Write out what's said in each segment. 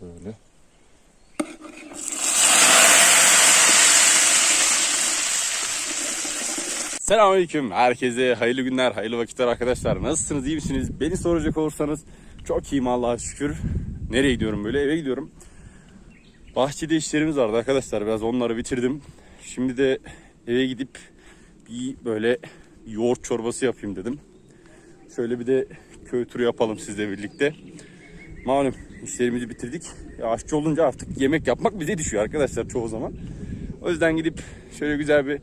Böyle. Selamünaleyküm. Herkese hayırlı günler, hayırlı vakitler arkadaşlar. Nasılsınız, iyi misiniz? Beni soracak olursanız çok iyiyim Allah'a şükür. Nereye gidiyorum böyle? Eve gidiyorum. Bahçede işlerimiz vardı arkadaşlar. Biraz onları bitirdim. Şimdi de eve gidip bir böyle yoğurt çorbası yapayım dedim. Şöyle bir de köy turu yapalım sizle birlikte. Malum işlerimizi bitirdik. Ya aşçı olunca artık yemek yapmak bize düşüyor arkadaşlar çoğu zaman. O yüzden gidip şöyle güzel bir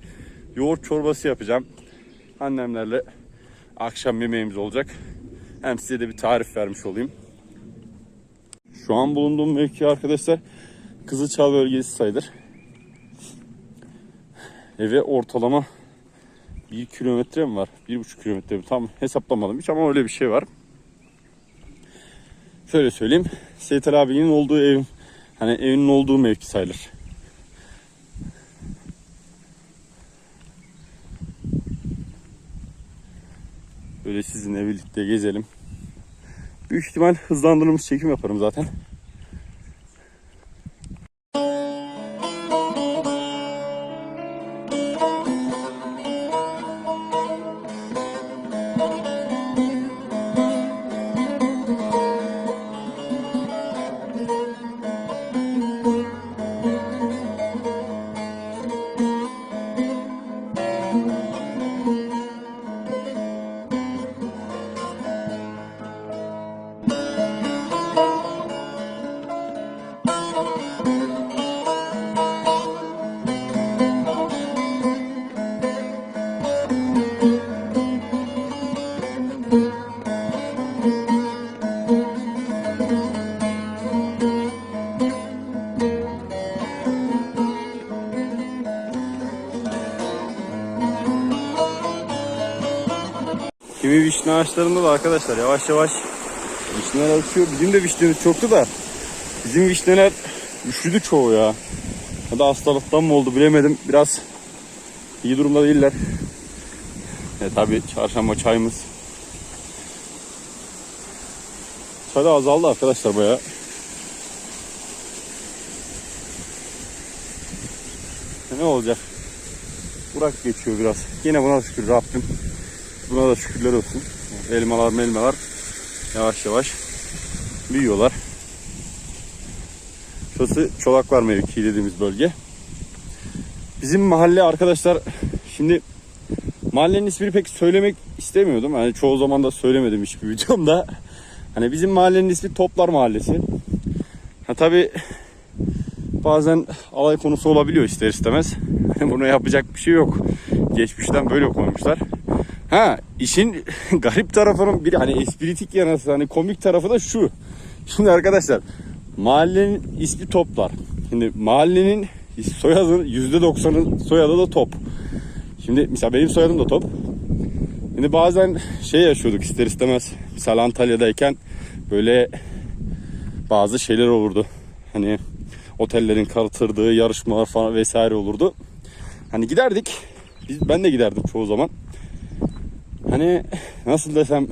yoğurt çorbası yapacağım. Annemlerle akşam yemeğimiz olacak. Hem size de bir tarif vermiş olayım. Şu an bulunduğum mevki arkadaşlar Kızılçal bölgesi sayılır. Eve ortalama bir kilometre mi var? Bir buçuk kilometre mi? Tam hesaplamadım hiç ama öyle bir şey var. Şöyle söyleyeyim. Seyit Ali abinin olduğu ev, hani evinin olduğu mevki sayılır. Böyle sizinle birlikte gezelim. Büyük ihtimal hızlandırılmış çekim yaparım zaten. Ağaçlarında da arkadaşlar yavaş yavaş vişneler açıyor. Bizim de vişnemiz çoktu da bizim vişneler üşüdü çoğu ya. Ya da hastalıktan mı oldu bilemedim. Biraz iyi durumda değiller. E tabi çarşamba çayımız. Çay da azaldı arkadaşlar baya. Ne olacak? Burak geçiyor biraz. Yine buna şükür Rabbim. Buna da şükürler olsun. Elmalar melmalar yavaş yavaş büyüyorlar. Şurası Çolaklar mevkii dediğimiz bölge. Bizim mahalle arkadaşlar şimdi mahallenin ismini pek söylemek istemiyordum. Hani çoğu zaman da söylemedim hiçbir videomda. Hani bizim mahallenin ismi Toplar Mahallesi. Ha tabi bazen alay konusu olabiliyor ister istemez. Buna yapacak bir şey yok. Geçmişten böyle koymuşlar. Ha işin garip tarafının bir hani espritik yanısı hani komik tarafı da şu. Şimdi arkadaşlar mahallenin ismi Toplar. Şimdi mahallenin soyadının %90'ın soyadı da Top. Şimdi mesela benim soyadım da Top. Şimdi bazen şey yaşıyorduk ister istemez. Mesela Antalya'dayken böyle bazı şeyler olurdu. Hani otellerin katırdığı yarışmalar falan vesaire olurdu. Hani giderdik. Biz, ben de giderdim çoğu zaman. Hani nasıl desem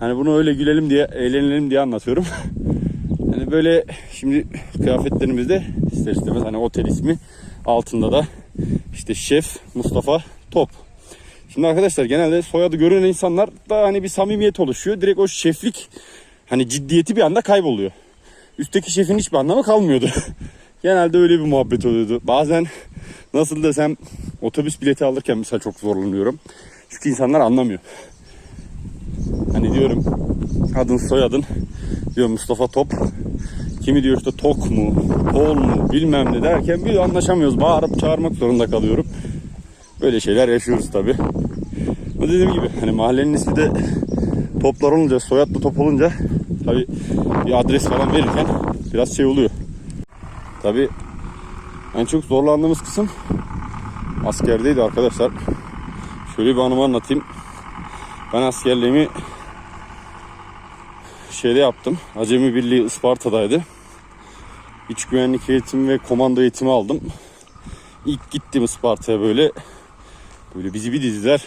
hani bunu öyle gülelim diye eğlenelim diye anlatıyorum. hani böyle şimdi kıyafetlerimizde ister istemez hani otel ismi altında da işte şef Mustafa Top. Şimdi arkadaşlar genelde soyadı görünen insanlar da hani bir samimiyet oluşuyor. Direkt o şeflik hani ciddiyeti bir anda kayboluyor. Üstteki şefin hiçbir anlamı kalmıyordu. genelde öyle bir muhabbet oluyordu. Bazen nasıl desem otobüs bileti alırken mesela çok zorlanıyorum. Çünkü insanlar anlamıyor. Hani diyorum adın soyadın diyor Mustafa Top. Kimi diyor işte Tok mu, Tol mu bilmem ne derken bir anlaşamıyoruz. Bağırıp çağırmak zorunda kalıyorum. Böyle şeyler yaşıyoruz tabi. Ama dediğim gibi hani mahallenin ismi de toplar olunca, soyadlı top olunca tabi bir adres falan verirken biraz şey oluyor. Tabi en çok zorlandığımız kısım askerdeydi arkadaşlar. Şöyle bir anımı anlatayım. Ben askerliğimi şeyde yaptım. Acemi Birliği Isparta'daydı. İç güvenlik eğitimi ve komando eğitimi aldım. İlk gittim Isparta'ya böyle. Böyle bizi bir diziler.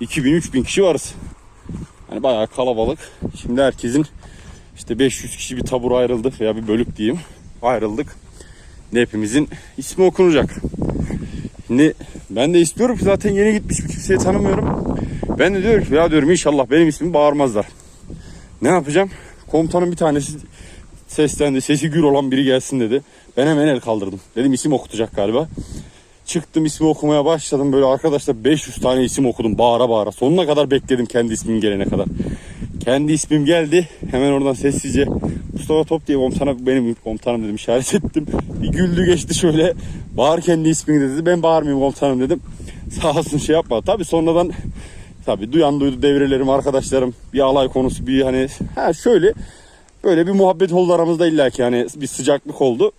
2000-3000 kişi varız. Hani bayağı kalabalık. Şimdi herkesin işte 500 kişi bir tabur ayrıldık veya bir bölük diyeyim. Ayrıldık. Hepimizin ismi okunacak. Şimdi ben de istiyorum ki zaten yeni gitmiş bir kimseyi tanımıyorum. Ben de diyorum ki ya diyorum inşallah benim ismimi bağırmazlar. Ne yapacağım? Komutanın bir tanesi seslendi. Sesi gür olan biri gelsin dedi. Ben hemen el kaldırdım. Dedim isim okutacak galiba. Çıktım ismi okumaya başladım. Böyle arkadaşlar 500 tane isim okudum bağıra bağıra. Sonuna kadar bekledim kendi ismim gelene kadar. Kendi ismim geldi. Hemen oradan sessizce Mustafa Top diye komutana benim komutanım dedim işaret ettim. Bir güldü geçti şöyle. Bağır kendi ismini dedi. Ben bağırmayayım komutanım dedim. Sağ olsun şey yapma. Tabii sonradan tabii duyan duydu devrelerim arkadaşlarım. Bir alay konusu bir hani ha şöyle böyle bir muhabbet oldu aramızda illa ki hani bir sıcaklık oldu.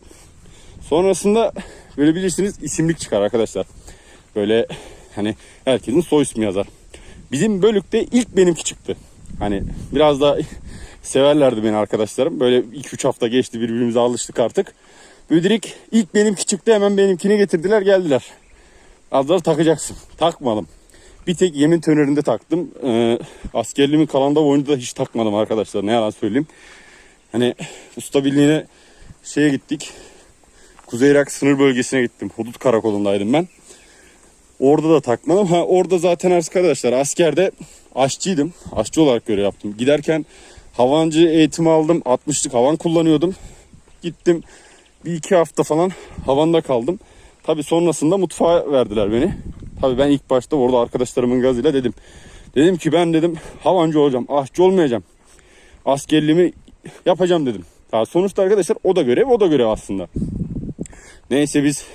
Sonrasında böyle bilirsiniz isimlik çıkar arkadaşlar. Böyle hani herkesin soy ismi yazar. Bizim bölükte ilk benimki çıktı. Hani biraz da severlerdi beni arkadaşlarım. Böyle 2-3 hafta geçti birbirimize alıştık artık. Direkt ilk benimki çıktı hemen benimkini getirdiler geldiler. Azlar takacaksın. Takmadım. Bir tek yemin tönerinde taktım. Ee, askerliğimin kalanında boyunca da hiç takmadım arkadaşlar. Ne yalan söyleyeyim. Hani usta birliğine şeye gittik. Kuzey Irak sınır bölgesine gittim. Hudut karakolundaydım ben. Orada da takmadım. Ha orada zaten arkadaşlar askerde aşçıydım. Aşçı olarak görev yaptım. Giderken havancı eğitimi aldım. 60'lık havan kullanıyordum. Gittim bir iki hafta falan havanda kaldım. Tabi sonrasında mutfağa verdiler beni. Tabi ben ilk başta orada arkadaşlarımın gazıyla dedim. Dedim ki ben dedim havancı olacağım. Aşçı olmayacağım. Askerliğimi yapacağım dedim. Ya sonuçta arkadaşlar o da görev o da görev aslında. Neyse biz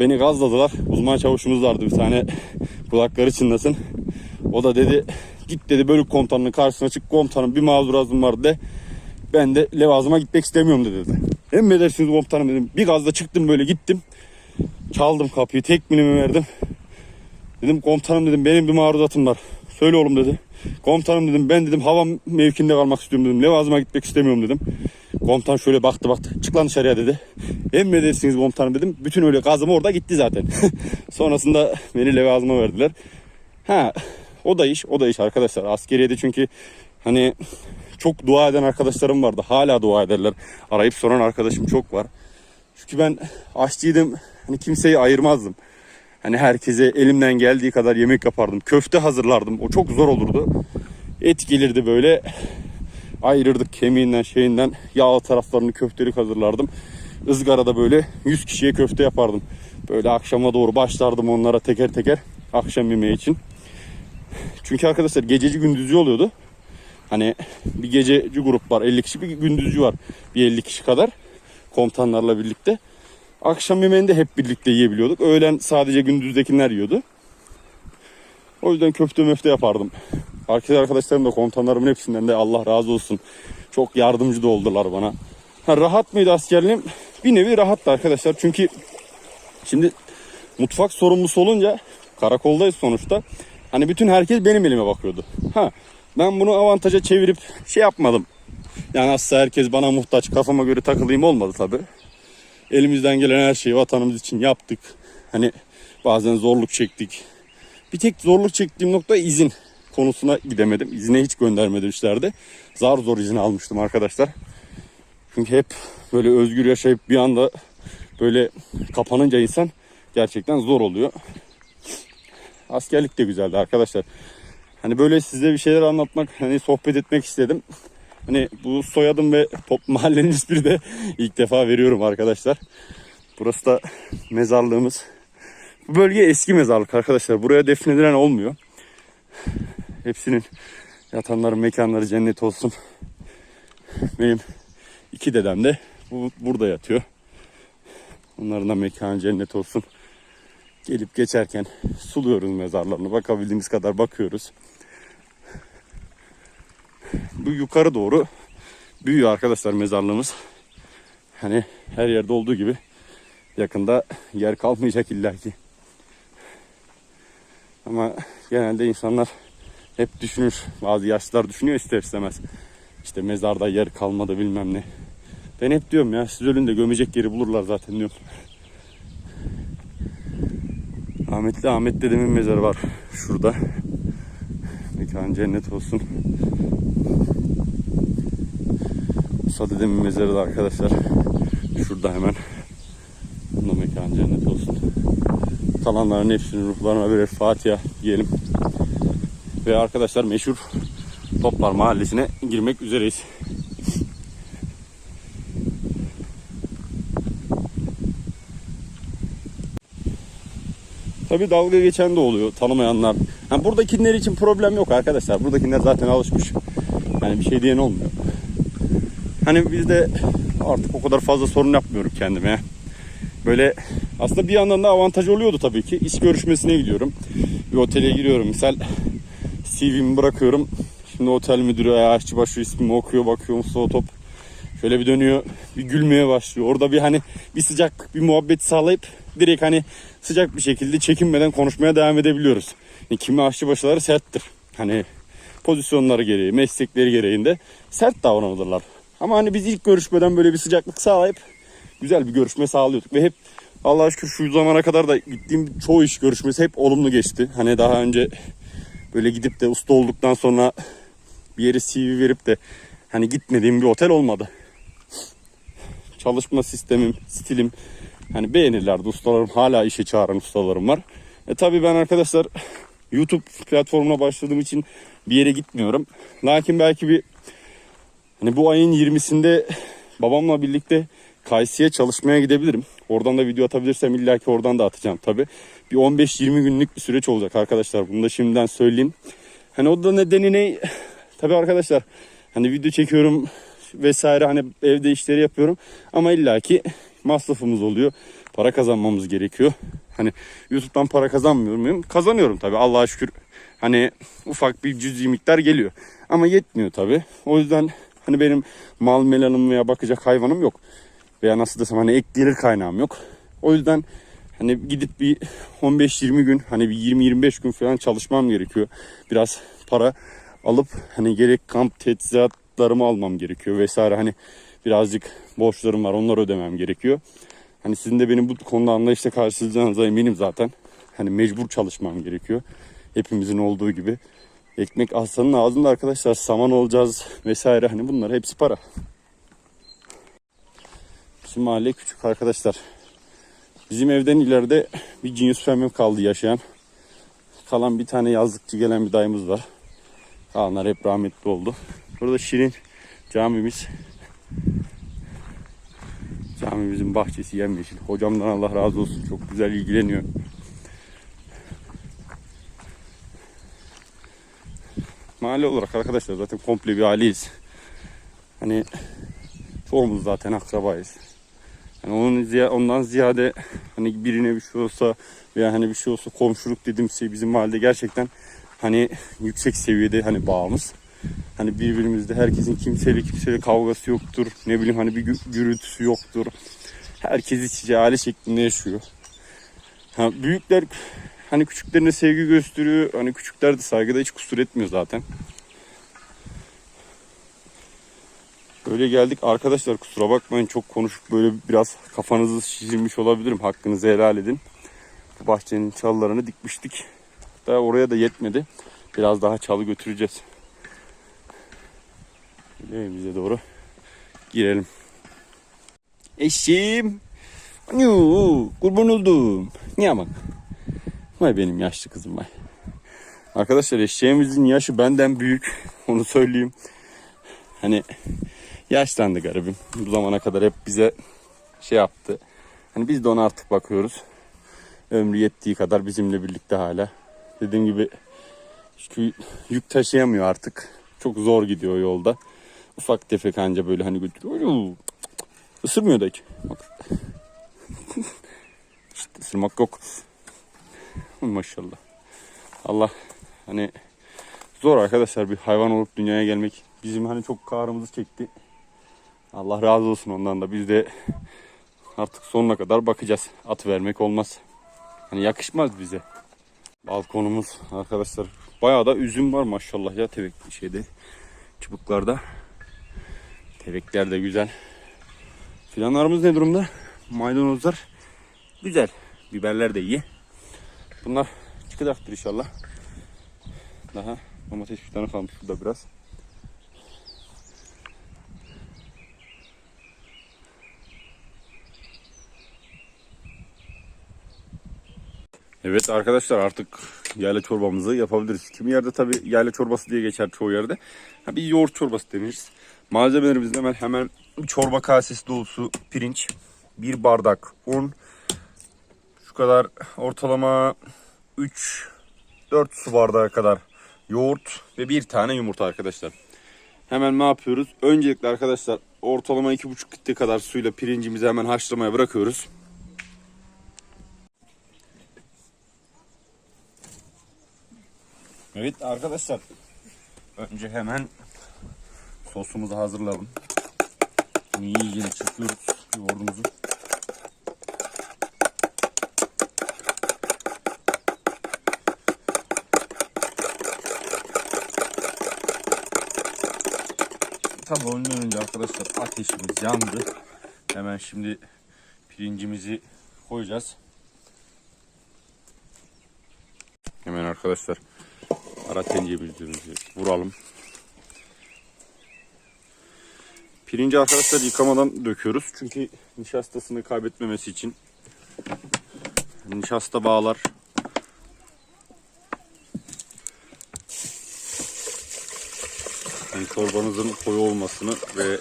beni gazladılar. Uzman çavuşumuz vardı bir tane kulakları çınlasın. O da dedi git dedi bölük komutanının karşısına çık komutanım bir mazurazım var de. Ben de levazıma gitmek istemiyorum dedi. Emredersiniz komutanım dedim. Bir gazla çıktım böyle gittim. Çaldım kapıyı tekminimi verdim. Dedim komutanım dedim benim bir maruzatım var. Söyle oğlum dedi. Komutanım dedim ben dedim hava mevkinde kalmak istiyorum dedim. Levazıma gitmek istemiyorum dedim. Komutan şöyle baktı baktı. Çık lan dışarıya dedi. Emredersiniz komutanım dedim. Bütün öyle gazım orada gitti zaten. Sonrasında beni levazıma verdiler. Ha o da iş o da iş arkadaşlar. Askeriyede çünkü hani çok dua eden arkadaşlarım vardı. Hala dua ederler. Arayıp soran arkadaşım çok var. Çünkü ben aşçıydım. Hani kimseyi ayırmazdım. Hani herkese elimden geldiği kadar yemek yapardım. Köfte hazırlardım. O çok zor olurdu. Et gelirdi böyle. Ayırırdık kemiğinden şeyinden. Yağlı taraflarını köftelik hazırlardım. Izgarada böyle 100 kişiye köfte yapardım. Böyle akşama doğru başlardım onlara teker teker. Akşam yemeği için. Çünkü arkadaşlar gececi gündüzcü oluyordu. Hani bir gececi grup var 50 kişi bir gündüzcü var. Bir 50 kişi kadar komutanlarla birlikte. Akşam yemeğini de hep birlikte yiyebiliyorduk. Öğlen sadece gündüzdekiler yiyordu. O yüzden köfte möfte yapardım. Arkadaş arkadaşlarım da komutanlarımın hepsinden de Allah razı olsun. Çok yardımcı da oldular bana. Ha, rahat mıydı askerliğim? Bir nevi rahattı arkadaşlar. Çünkü şimdi mutfak sorumlusu olunca karakoldayız sonuçta. Hani bütün herkes benim elime bakıyordu. Ha, ben bunu avantaja çevirip şey yapmadım. Yani aslında herkes bana muhtaç kafama göre takılayım olmadı tabi. Elimizden gelen her şeyi vatanımız için yaptık. Hani bazen zorluk çektik. Bir tek zorluk çektiğim nokta izin konusuna gidemedim. İzine hiç göndermemişlerdi. Zar zor izin almıştım arkadaşlar. Çünkü hep böyle özgür yaşayıp bir anda böyle kapanınca insan gerçekten zor oluyor. Askerlik de güzeldi arkadaşlar. Hani böyle size bir şeyler anlatmak, hani sohbet etmek istedim. Hani bu soyadım ve top mahallenin ismini de ilk defa veriyorum arkadaşlar. Burası da mezarlığımız. Bu bölge eski mezarlık arkadaşlar. Buraya defnedilen olmuyor. Hepsinin yatanların mekanları cennet olsun. Benim iki dedem de bu, burada yatıyor. Onların da mekanı cennet olsun. Gelip geçerken suluyoruz mezarlarını. Bakabildiğimiz kadar bakıyoruz. Bu yukarı doğru büyüyor arkadaşlar mezarlığımız. Hani her yerde olduğu gibi yakında yer kalmayacak illaki. Ama genelde insanlar hep düşünür. Bazı yaşlılar düşünüyor ister istemez. İşte mezarda yer kalmadı bilmem ne. Ben hep diyorum ya siz ölün de gömecek yeri bulurlar zaten diyorum. Ahmetli Ahmet dedemin mezarı var şurada. Mekan cennet olsun. Musa mezarı da arkadaşlar. Şurada hemen. Bunda mekan cennet olsun. Kalanların hepsinin ruhlarına birer Fatiha diyelim. Ve arkadaşlar meşhur Toplar Mahallesi'ne girmek üzereyiz. Tabi dalga geçen de oluyor tanımayanlar. Yani buradakiler için problem yok arkadaşlar. Buradakiler zaten alışmış. Yani bir şey diyen olmuyor. Hani bizde artık o kadar fazla sorun yapmıyorum kendime. Böyle aslında bir yandan da avantaj oluyordu tabii ki. İş görüşmesine gidiyorum. Bir otele giriyorum. Misal CV'mi bırakıyorum. Şimdi otel müdürü ya aşçıbaşı ismimi okuyor bakıyor Mustafa Top. Şöyle bir dönüyor bir gülmeye başlıyor. Orada bir hani bir sıcak bir muhabbet sağlayıp direkt hani sıcak bir şekilde çekinmeden konuşmaya devam edebiliyoruz. Yani kimi aşçıbaşıları serttir. Hani pozisyonları gereği, meslekleri gereğinde sert davranırlar. Ama hani biz ilk görüşmeden böyle bir sıcaklık sağlayıp güzel bir görüşme sağlıyorduk ve hep Allah'a şükür şu zamana kadar da gittiğim çoğu iş görüşmesi hep olumlu geçti. Hani daha önce böyle gidip de usta olduktan sonra bir yere CV verip de hani gitmediğim bir otel olmadı. Çalışma sistemim, stilim hani beğenirlerdi ustalarım. Hala işe çağıran ustalarım var. E tabi ben arkadaşlar YouTube platformuna başladığım için bir yere gitmiyorum. Lakin belki bir hani bu ayın 20'sinde babamla birlikte Kaysi'ye çalışmaya gidebilirim. Oradan da video atabilirsem illaki oradan da atacağım tabi. Bir 15-20 günlük bir süreç olacak arkadaşlar. Bunu da şimdiden söyleyeyim. Hani o da nedeni ne? Tabi arkadaşlar hani video çekiyorum vesaire hani evde işleri yapıyorum. Ama illaki masrafımız oluyor. Para kazanmamız gerekiyor. Hani YouTube'dan para kazanmıyor muyum? Kazanıyorum tabi Allah'a şükür. Hani ufak bir cüzi miktar geliyor. Ama yetmiyor tabi. O yüzden hani benim mal melanım veya bakacak hayvanım yok. Veya nasıl desem hani ek gelir kaynağım yok. O yüzden hani gidip bir 15-20 gün hani bir 20-25 gün falan çalışmam gerekiyor. Biraz para alıp hani gerek kamp teçhizatlarımı almam gerekiyor vesaire hani birazcık borçlarım var onları ödemem gerekiyor. Hani sizin de benim bu konuda anlayışla karşılayacağınıza eminim zaten. Hani mecbur çalışmam gerekiyor. Hepimizin olduğu gibi. Ekmek aslanın ağzında arkadaşlar saman olacağız vesaire hani bunlar hepsi para. Bizim mahalle küçük arkadaşlar. Bizim evden ileride bir cins femmim kaldı yaşayan. Kalan bir tane yazlıkçı gelen bir dayımız var. Kalanlar hep rahmetli oldu. Burada Şirin camimiz. Camimizin bahçesi yemyeşil. Hocamdan Allah razı olsun. Çok güzel ilgileniyor. Mahalle olarak arkadaşlar zaten komple bir aileyiz. Hani çoğumuz zaten akrabayız. Yani onun ziya, ondan ziyade hani birine bir şey olsa veya hani bir şey olsa komşuluk dediğim şey bizim mahallede gerçekten hani yüksek seviyede hani bağımız. Hani birbirimizde herkesin kimseyle kimseyle kavgası yoktur. Ne bileyim hani bir gü- gürültüsü yoktur. Herkes iç içe aile şeklinde yaşıyor. Ha, büyükler hani küçüklerine sevgi gösteriyor. Hani küçükler de saygıda hiç kusur etmiyor zaten. Böyle geldik arkadaşlar kusura bakmayın çok konuşup böyle biraz kafanızı şişirmiş olabilirim. Hakkınızı helal edin. Bu bahçenin çalılarını dikmiştik. Daha oraya da yetmedi. Biraz daha çalı götüreceğiz. Evimize doğru girelim. Eşim. Kurban oldum. Niye bak. Vay benim yaşlı kızım vay. Arkadaşlar eşeğimizin yaşı benden büyük. Onu söyleyeyim. Hani yaşlandı garibim. Bu zamana kadar hep bize şey yaptı. Hani biz de ona artık bakıyoruz. Ömrü yettiği kadar bizimle birlikte hala. Dediğim gibi çünkü yük taşıyamıyor artık. Çok zor gidiyor yolda. Ufak tefek anca böyle hani götürüyor. Isırmıyor da hiç. Bak. işte ısırmak yok. Maşallah. Allah hani zor arkadaşlar bir hayvan olup dünyaya gelmek. Bizim hani çok kahrımızı çekti. Allah razı olsun ondan da. Biz de artık sonuna kadar bakacağız. At vermek olmaz. Hani yakışmaz bize. Balkonumuz arkadaşlar. Bayağı da üzüm var maşallah ya tevek şeyde çubuklarda. Tevekler de güzel. Filanlarımız ne durumda? Maydanozlar güzel. Biberler de iyi. Bunlar çıkacaktır inşallah. Daha domates fidanı kalmış burada biraz. Evet arkadaşlar artık yayla çorbamızı yapabiliriz. Kimi yerde tabi yayla çorbası diye geçer çoğu yerde. Ha, bir yoğurt çorbası deniriz. Malzemelerimizde hemen hemen çorba kasesi dolusu pirinç, bir bardak un, kadar ortalama 3 4 su bardağı kadar yoğurt ve bir tane yumurta arkadaşlar. Hemen ne yapıyoruz? Öncelikle arkadaşlar ortalama 2,5 litre kadar suyla pirincimizi hemen haşlamaya bırakıyoruz. Evet arkadaşlar. Önce hemen sosumuzu hazırlayalım. Bunu iyice çırpıyoruz yoğurdumuzu. Tabii ondan önce arkadaşlar ateşimiz yandı. Hemen şimdi pirincimizi koyacağız. Hemen arkadaşlar ara tenceremizi vuralım. Pirinci arkadaşlar yıkamadan döküyoruz. Çünkü nişastasını kaybetmemesi için. Nişasta bağlar. Çorbanızın koyu olmasını ve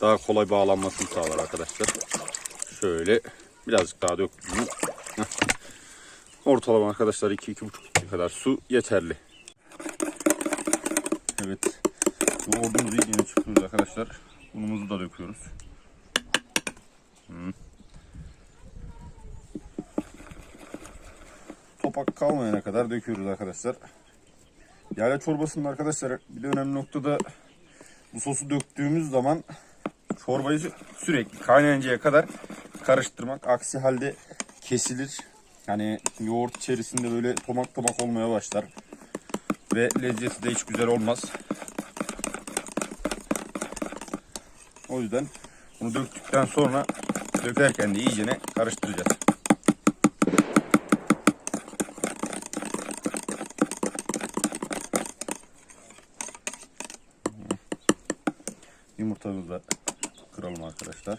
daha kolay bağlanmasını sağlar arkadaşlar. Şöyle birazcık daha döktüm. Ortalama arkadaşlar 2-2,5 litre kadar su yeterli. Evet. Yoğurdumuzu iyice çıkıyoruz arkadaşlar. Unumuzu da döküyoruz. Hmm. Topak kalmayana kadar döküyoruz arkadaşlar. Yayla çorbasının arkadaşlar bir de önemli noktada bu sosu döktüğümüz zaman çorbayı sürekli kaynayıncaya kadar karıştırmak. Aksi halde kesilir. Yani yoğurt içerisinde böyle tomak tomak olmaya başlar. Ve lezzeti de hiç güzel olmaz. O yüzden bunu döktükten sonra dökerken de iyicene karıştıracağız. Yumurtamızı da kıralım arkadaşlar.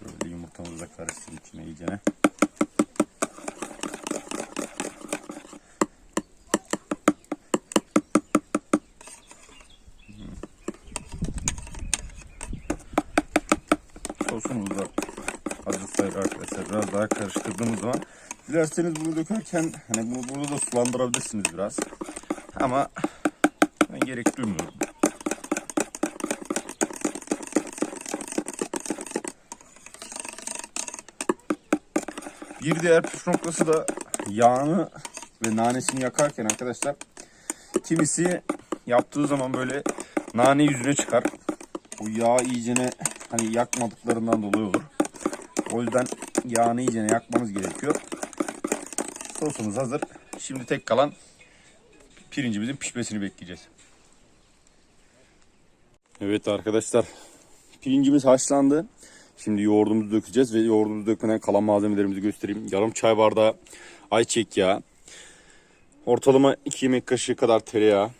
Böyle yumurtamızı da karıştır içine iyicene. Sosumuz da hazır sayılır arkadaşlar. Biraz daha karıştırdığımız zaman dilerseniz bunu dökerken hani bunu burada da sulandırabilirsiniz biraz. Ama ben gerek duymuyorum. Bir diğer püf noktası da yağını ve nanesini yakarken arkadaşlar kimisi yaptığı zaman böyle nane yüzüne çıkar. O yağ iyicene hani yakmadıklarından dolayı olur. O yüzden yağını iyicene yakmanız gerekiyor. Sosumuz hazır. Şimdi tek kalan pirincimizin pişmesini bekleyeceğiz. Evet arkadaşlar. Pirincimiz haşlandı. Şimdi yoğurdumuzu dökeceğiz ve yoğurdumuzu dökmeden kalan malzemelerimizi göstereyim. Yarım çay bardağı ayçiçek yağı. Ortalama 2 yemek kaşığı kadar tereyağı.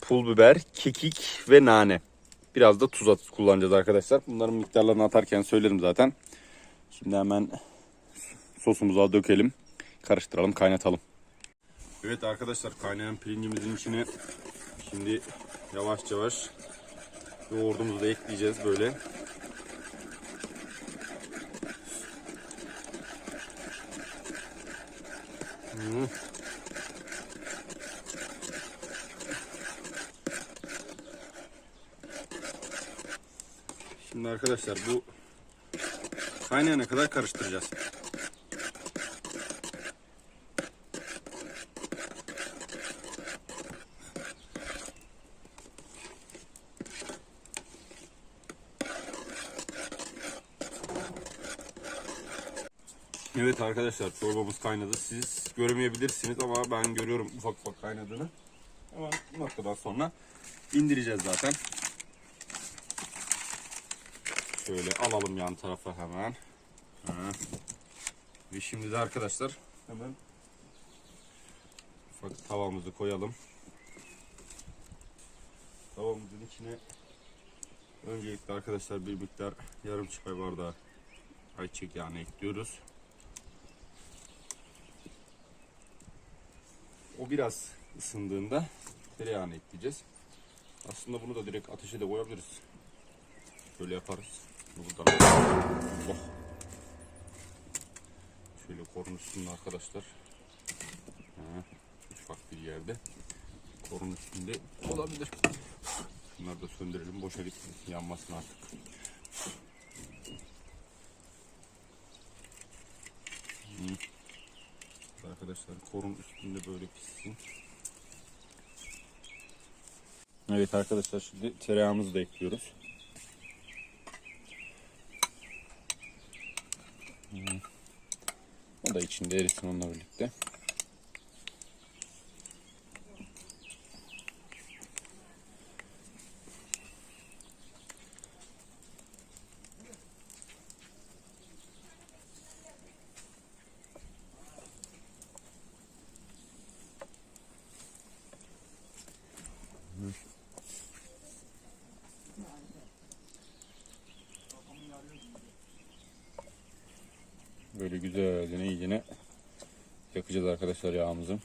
Pul biber, kekik ve nane. Biraz da tuz kullanacağız arkadaşlar. Bunların miktarlarını atarken söylerim zaten. Şimdi hemen sosumuzu dökelim. Karıştıralım, kaynatalım. Evet arkadaşlar kaynayan pirincimizin içine şimdi yavaş yavaş yoğurdumuzu da ekleyeceğiz böyle. Hmm. Şimdi arkadaşlar bu kaynayana kadar karıştıracağız. Evet arkadaşlar çorbamız kaynadı. Siz göremeyebilirsiniz ama ben görüyorum ufak ufak kaynadığını. Ama bu noktadan sonra indireceğiz zaten. Şöyle alalım yan tarafa hemen. Ha. Ve şimdi de arkadaşlar hemen ufak tavamızı koyalım. Tavamızın içine Öncelikle arkadaşlar bir miktar yarım çay bardağı ayçiçek yağını ekliyoruz. O biraz ısındığında tereyağını ekleyeceğiz. Aslında bunu da direkt ateşe de koyabiliriz. Böyle yaparız. Buradan Allah. Şöyle korun arkadaşlar. Ha, ufak bir yerde. Korun üstünde olabilir. Bunları da söndürelim. Boşa gitmesin. Yanmasın artık. Hmm. Arkadaşlar korun üstünde böyle pişsin. Evet arkadaşlar şimdi tereyağımızı da ekliyoruz. Hmm. O da içinde erisin onunla birlikte. Böyle güzelce iyicene yakacağız arkadaşlar yağımızı.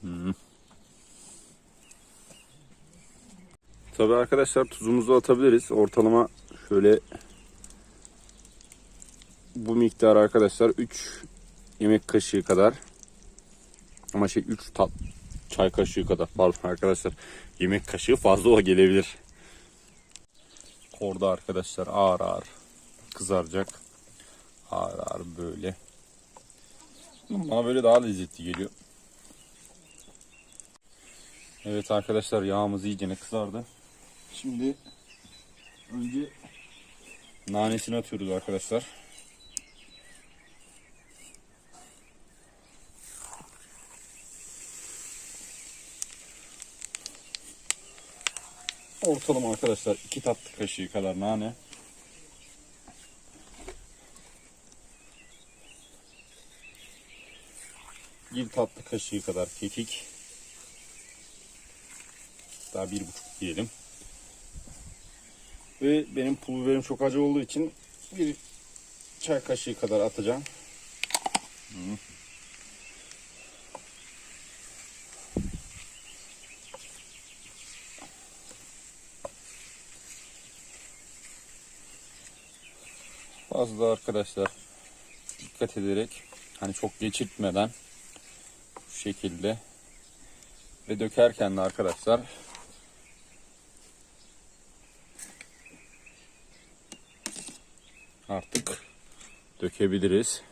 Hmm. Tabii arkadaşlar tuzumuzu atabiliriz. Ortalama şöyle bu miktar arkadaşlar 3 yemek kaşığı kadar ama şey 3 tat çay kaşığı kadar pardon arkadaşlar yemek kaşığı fazla o gelebilir. Orada arkadaşlar ağır ağır kızaracak. Ağır ağır böyle. Bana böyle daha lezzetli geliyor. Evet arkadaşlar yağımız iyice kızardı. Şimdi önce nanesini atıyoruz arkadaşlar. Ortalama arkadaşlar 2 tatlı kaşığı kadar nane. Bir tatlı kaşığı kadar kekik. Daha bir buçuk diyelim. Ve benim pul biberim çok acı olduğu için bir çay kaşığı kadar atacağım. Hı. Fazla arkadaşlar dikkat ederek hani çok geçirtmeden bu şekilde ve dökerken de arkadaşlar artık dökebiliriz.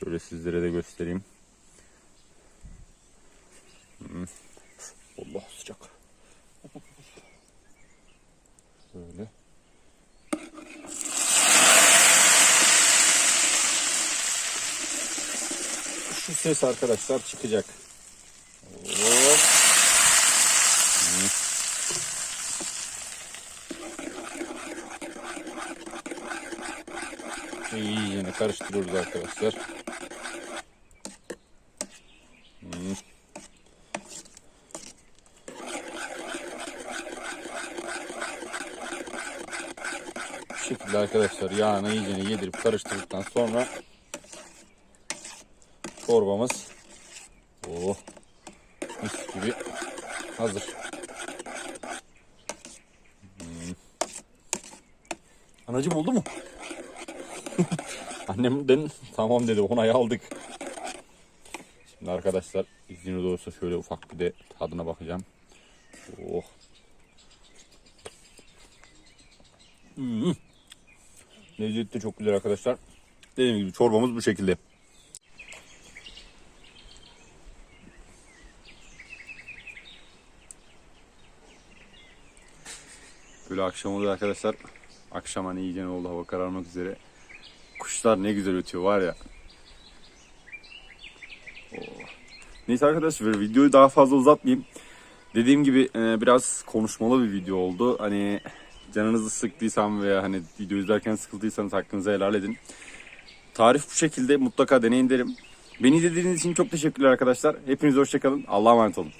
Şöyle sizlere de göstereyim. Hmm. Allah sıcak. Böyle. Şu ses arkadaşlar çıkacak. Hop. İyi karıştırıyoruz arkadaşlar. Hmm. Şekilde arkadaşlar yağını iyice yedirip karıştırdıktan sonra çorbamız oh, mis gibi hazır. Hmm. Anacım oldu mu? Annemden tamam dedi onayı aldık. Şimdi arkadaşlar izniniz olursa şöyle ufak bir de tadına bakacağım. Oh. Hmm. Lezzeti de çok güzel arkadaşlar. Dediğim gibi çorbamız bu şekilde. Böyle akşam oluyor arkadaşlar. Akşam hani iyice oldu hava kararmak üzere. Kuşlar ne güzel ötüyor var ya. Oh. Neyse arkadaşlar videoyu daha fazla uzatmayayım. Dediğim gibi e, biraz konuşmalı bir video oldu. Hani canınızı sıktıysam veya hani video izlerken sıkıldıysanız hakkınızı helal edin. Tarif bu şekilde mutlaka deneyin derim. Beni izlediğiniz için çok teşekkürler arkadaşlar. Hepiniz hoşçakalın. Allah'a emanet olun.